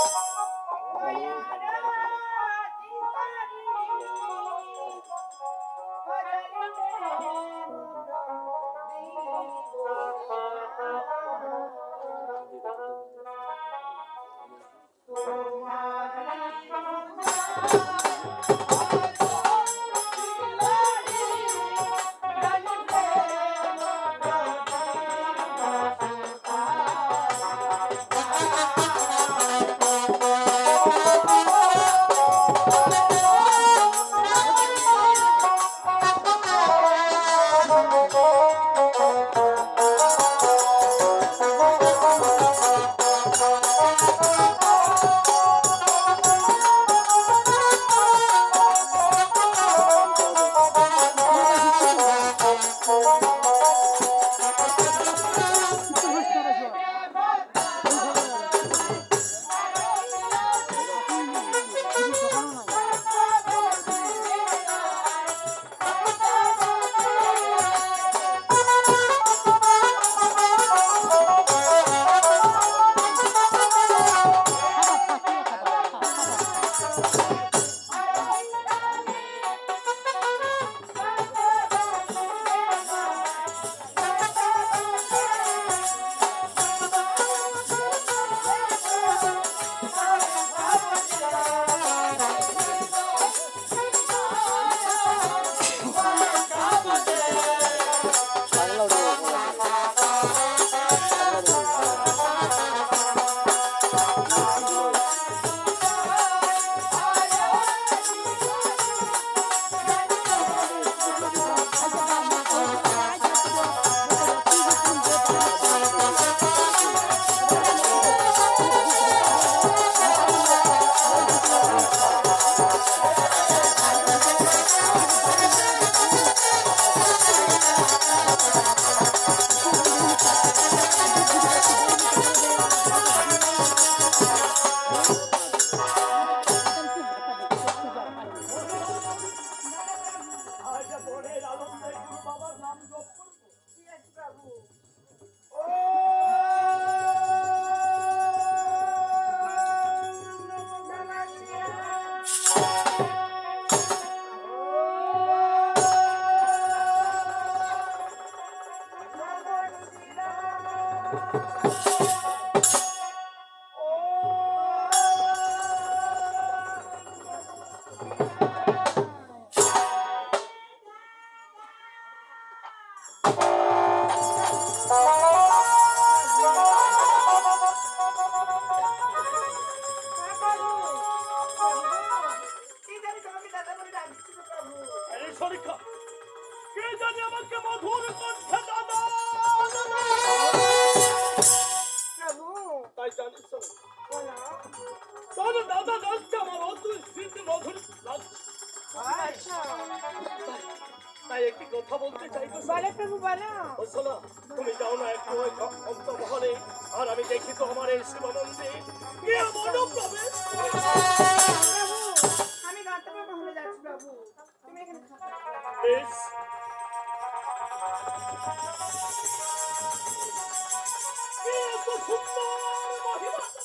আজ সরিকা। কে জানে আমাকে মধুর কণ্ঠে দাদা? তাই জানিস তোর দাদা ডাকছে আমার অতুল স্মৃতি মধুর আচ্ছা। তাই একটি কথা বলতে চাই তো বলে প্রভু বলো। ও শোনো, তুমি যাও না একটু ওই অন্তমহলে আর আমি দেখি তো আমার এই শিব মন্দির কে মনোপ্রবেশ। করেছে। কি এত সুন্দর মহিমা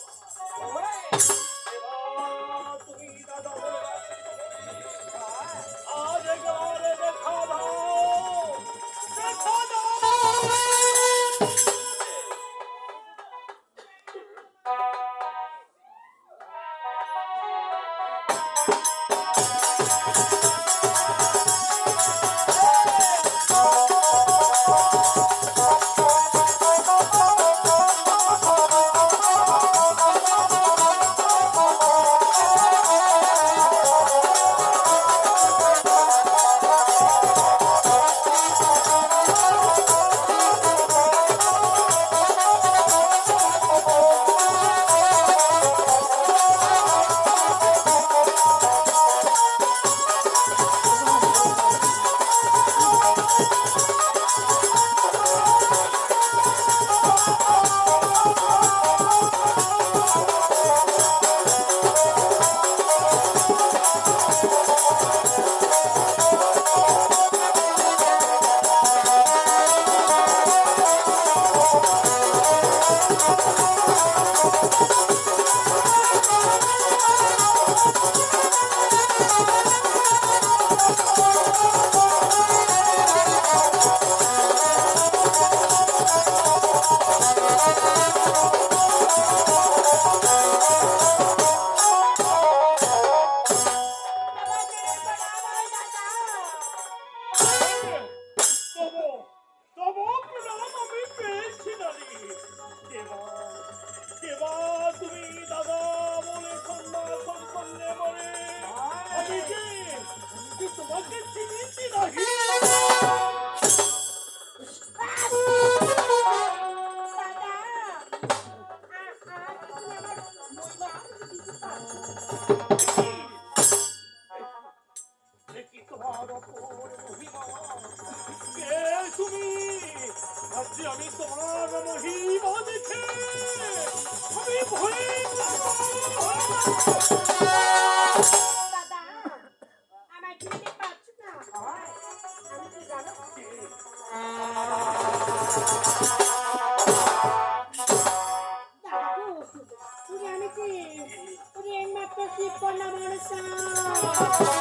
তোমাকে চিনি abraço!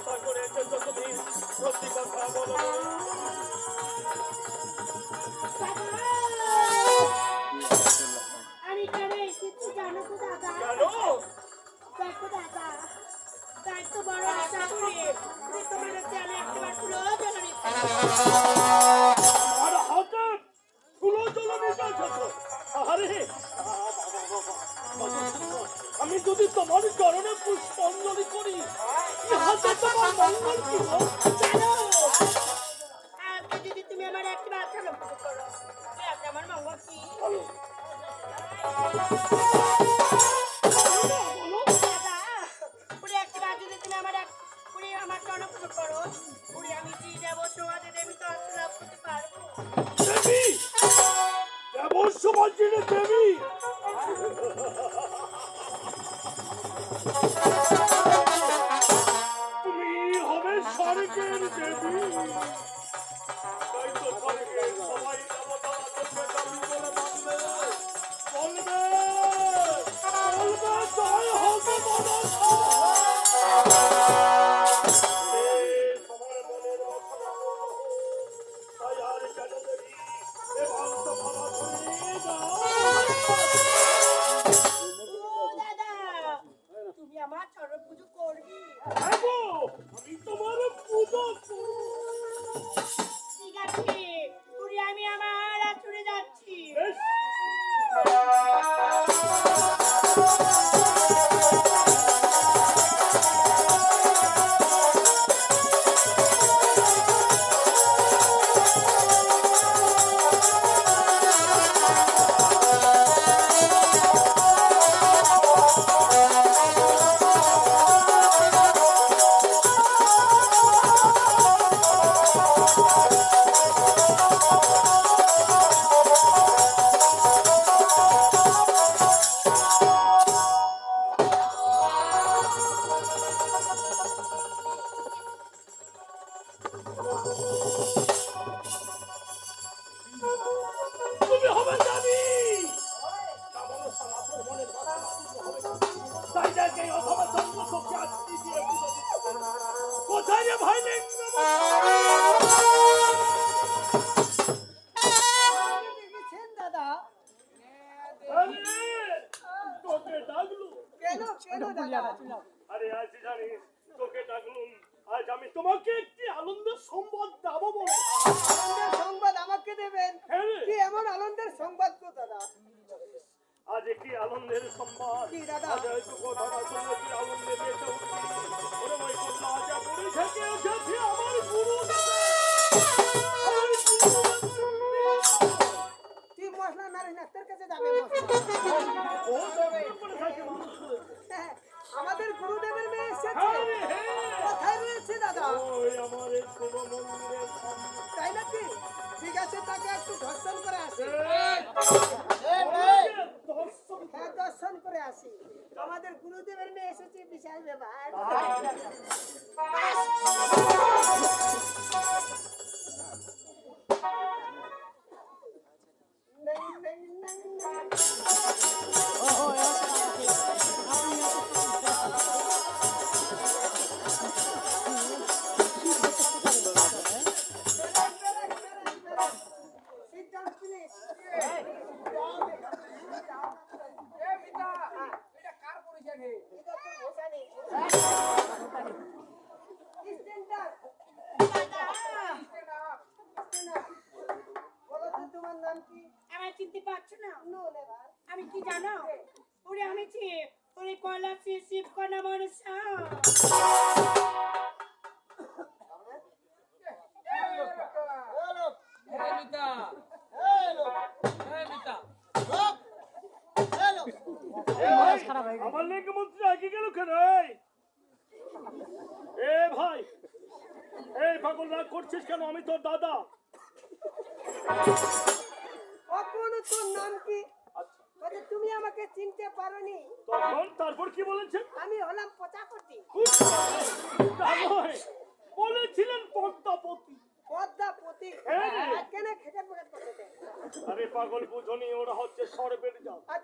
fight, fight. আমার মঙ্গল কি?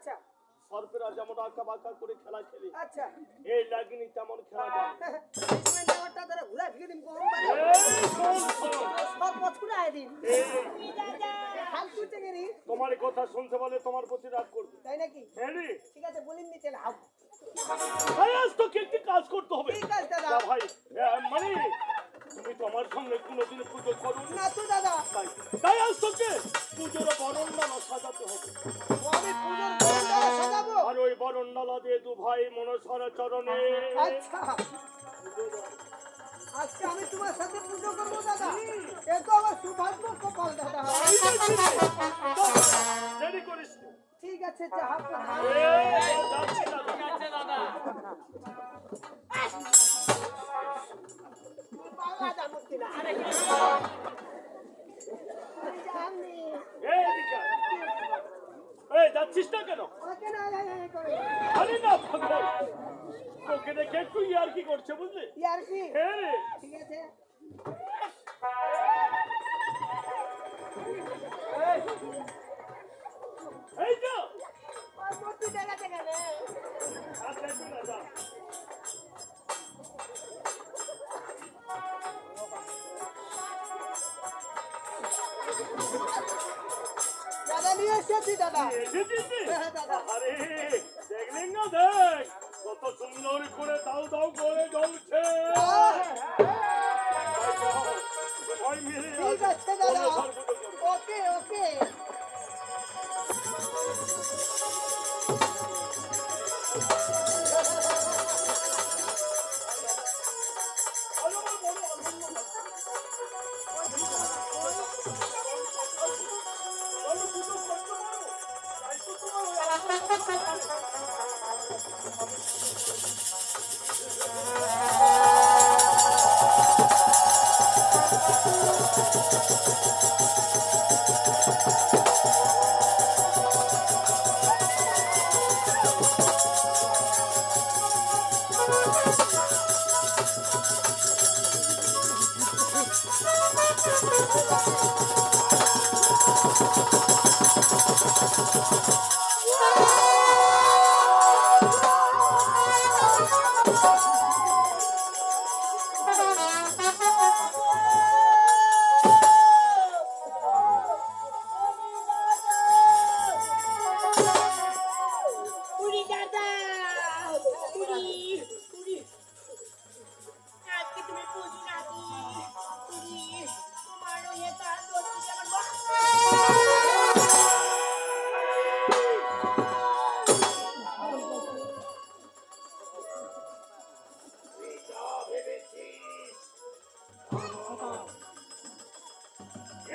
আচ্ছা। সর্পেরা যেমন আঁকা বাঁকা করে খেলা খেলে আচ্ছা। এই লাগিনি তেমন খেলা ফালতু চেঙ্গেরি তোমার কথা শুনতে বলে তোমার প্রতি রাগ করবে। তাই নাকি? হ্যাঁ। ঠিক আছে বলিন নি চলে আজ তোকে একটি কাজ করতে হবে। ঠিক আছে দাদা? ভাই মানে তুমি তো আমার কোনোদিন পুজো করো না। তো দাদা। তাই তাই আজ তোকে পুজোর বরণডালা সাজাতে হবে। আমি পুজোর বরণডালা সাজাবো? আর ওই বরণডালা দিয়ে দু ভাই মনসার চরণে। আচ্ছা। আজকে আমি তোমার সাথে পুজো করব দাদা। এ তো আমার সৌভাগ্য কপাল দাদা। দেরি করিস ঠিক আছে দাদা। এই, যাচ্ছিস না কেন? ওকে না আয় আয় করে আরে না পাগল তোকে দেখে একটু ইয়ার কি করছে বুঝলি? ইয়ার কি হ্যাঁ রে। ঠিক আছে। এই আরে দেখলেন কত সুন্দর করে দাও দাও করে জ্বলছে। ওকে ওকে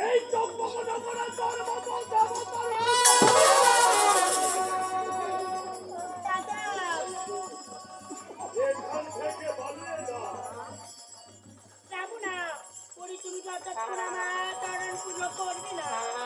এই চম্পকনগরে পুরি তুমি যতক্ষণ আমার কারণ পুজো করবে না।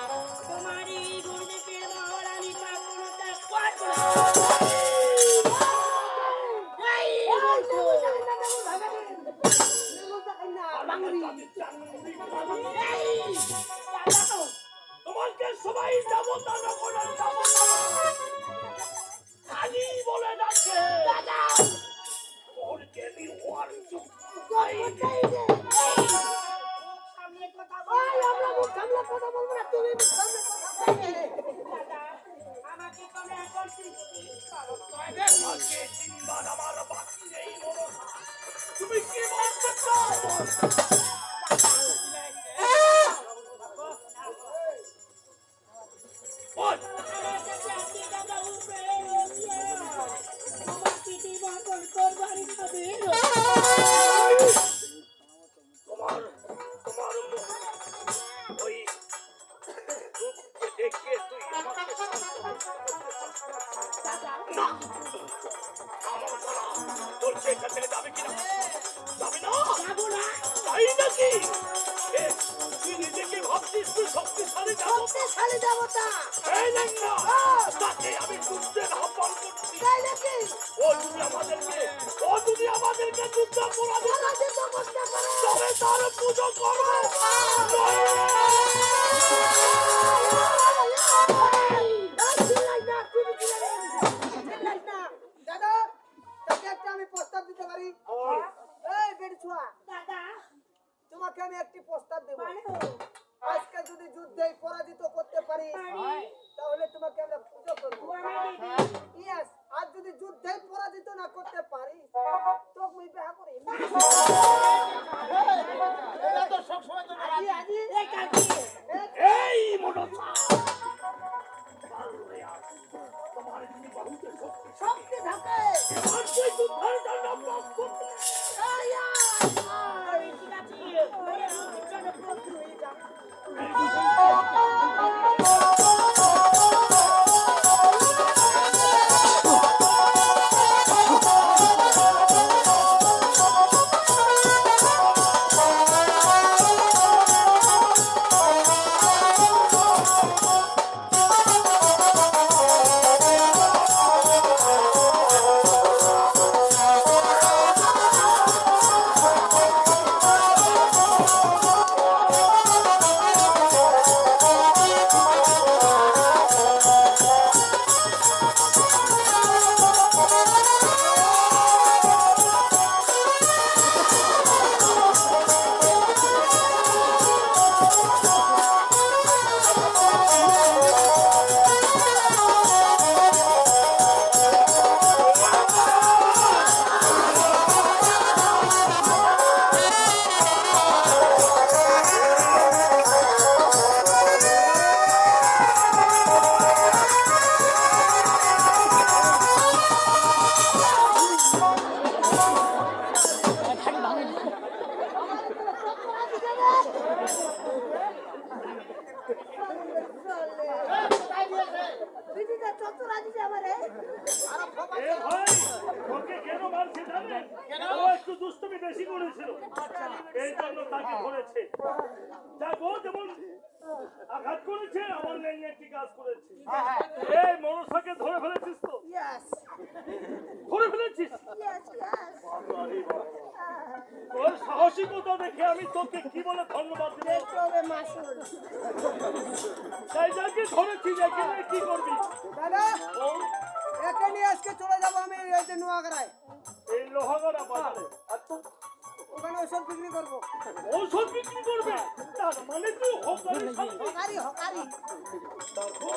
আঘাত করেছে আমার লেঙ্গে একটি কাজ করেছে এই মনসাকে ধরে ফেলেছিস তো? ধরে ফেলেছিস? তোর সাহসিকতা দেখে আমি তোকে কি বলে ধন্যবাদ দিব? তাই যাকে ধরেছি যাকে কি করবি? দাদা একে নিয়ে আজকে চলে যাব আমি এই যে নোয়াগড়ায় এই লোহাগড়া বাজারে। ওখানে ওষুধ বিক্রি করব। ঔষধ বিক্রি করবে? তার মানে তুই হকারি হকারি হকারি তারপর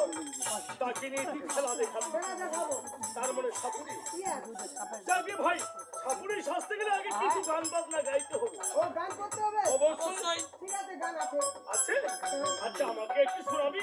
তাকে নিয়ে তুই খেলা দেখাবি। দেখাবো। তার মানে সাপুরি। যাকে ভাই সাপুরি সাজতে গেলে আগে কিছু গান বাজনা গাইতে হবে। ও গান করতে হবে? অবশ্যই। ঠিক আছে গান আছে। আছে? আচ্ছা আমাকে একটু শোনাবি?